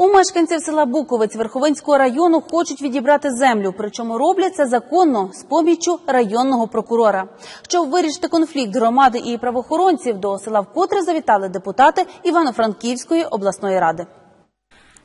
У мешканців села Буковець Верховинського району хочуть відібрати землю, причому роблять це законно з поміччю районного прокурора. Щоб вирішити конфлікт громади і правоохоронців, до села вкотре завітали депутати Івано-Франківської обласної ради.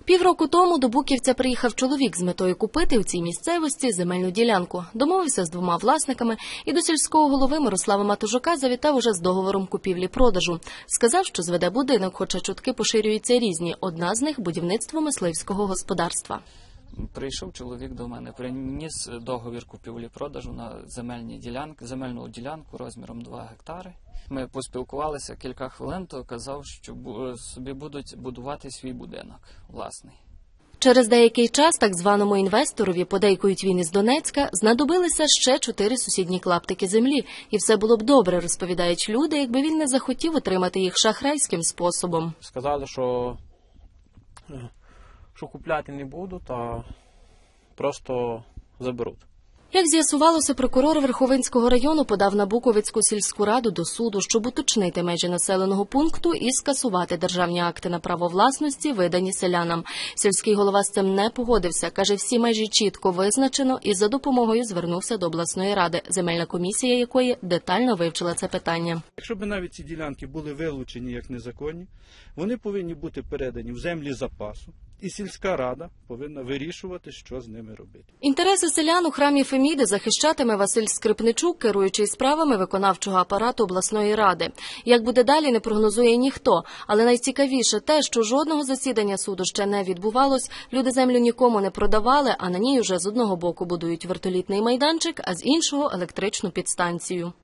Півроку тому до Буківця приїхав чоловік з метою купити у цій місцевості земельну ділянку. Домовився з двома власниками і до сільського голови Мирослава Матужука завітав уже з договором купівлі-продажу. Сказав, що зведе будинок, хоча чутки поширюються різні. Одна з них будівництво мисливського господарства. Прийшов чоловік до мене, приніс договір купівлі-продажу на земельні ділянки, земельну ділянку розміром 2 гектари. Ми поспілкувалися кілька хвилин, то казав, що собі будуть будувати свій будинок власний. Через деякий час так званому інвесторові, подейкують він із Донецька, знадобилися ще чотири сусідні клаптики землі, і все було б добре, розповідають люди, якби він не захотів отримати їх шахрайським способом. Сказали, що, е, що купляти не будуть, а просто заберуть. Як з'ясувалося, прокурор Верховинського району подав на Буковицьку сільську раду до суду, щоб уточнити межі населеного пункту і скасувати державні акти на право власності, видані селянам. Сільський голова з цим не погодився. каже, всі межі чітко визначено і за допомогою звернувся до обласної ради, земельна комісія якої детально вивчила це питання. Якщо б навіть ці ділянки були вилучені як незаконні, вони повинні бути передані в землі запасу, і сільська рада повинна вирішувати, що з ними робити. Інтереси селян у храмі Феміди захищатиме Василь Скрипничук, керуючий справами виконавчого апарату обласної ради. Як буде далі, не прогнозує ніхто. Але найцікавіше те, що жодного засідання суду ще не відбувалось. Люди землю нікому не продавали, а на ній уже з одного боку будують вертолітний майданчик, а з іншого електричну підстанцію.